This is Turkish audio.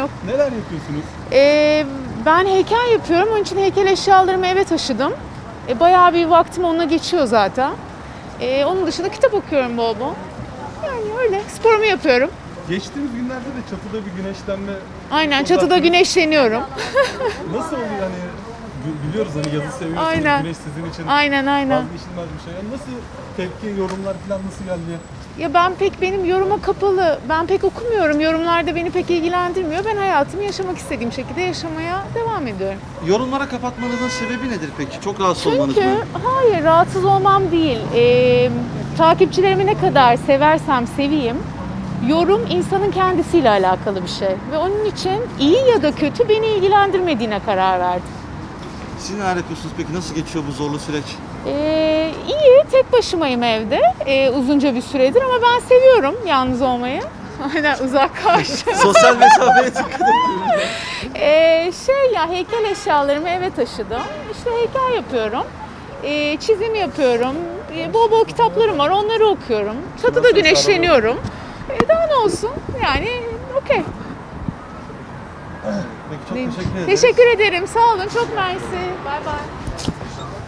yok. Neler yapıyorsunuz? Ee, ben heykel yapıyorum. Onun için heykel eşyalarımı eve taşıdım. E, bayağı bir vaktim onunla geçiyor zaten. Ee, onun dışında kitap okuyorum bol bol. Yani öyle. Sporumu yapıyorum. Geçtiğimiz günlerde de çatıda bir güneşlenme Aynen çatıda güneşleniyorum. nasıl oluyor hani biliyoruz hani yazı seviyorsunuz Aynen. güneş sizin için Aynen aynen. vazgeçilmez bir şey. Yani nasıl tepki, yorumlar falan nasıl geldi? Ya ben pek benim yoruma kapalı. Ben pek okumuyorum. Yorumlarda beni pek ilgilendirmiyor. Ben hayatımı yaşamak istediğim şekilde yaşamaya devam ediyorum. Yorumlara kapatmanızın sebebi nedir peki? Çok rahatsız olmanız Çünkü mı? hayır rahatsız olmam değil. Ee, takipçilerimi ne kadar seversem seveyim yorum insanın kendisiyle alakalı bir şey. Ve onun için iyi ya da kötü beni ilgilendirmediğine karar verdim. Siz neler yapıyorsunuz peki? Nasıl geçiyor bu zorlu süreç? Ee, iyi tek başımayım evde ee, uzunca bir süredir ama ben seviyorum yalnız olmayı. Aynen uzak karşı. Sosyal mesafeye dikkat edin. Ee, şey ya heykel eşyalarımı eve taşıdım. İşte heykel yapıyorum. Ee, çizim yapıyorum. Ee, bol bol kitaplarım var onları okuyorum. Çatıda güneşleniyorum. Ee, daha ne olsun yani okey. Peki çok teşekkür ederim. Teşekkür ederim sağ olun çok mersi. Bay bay.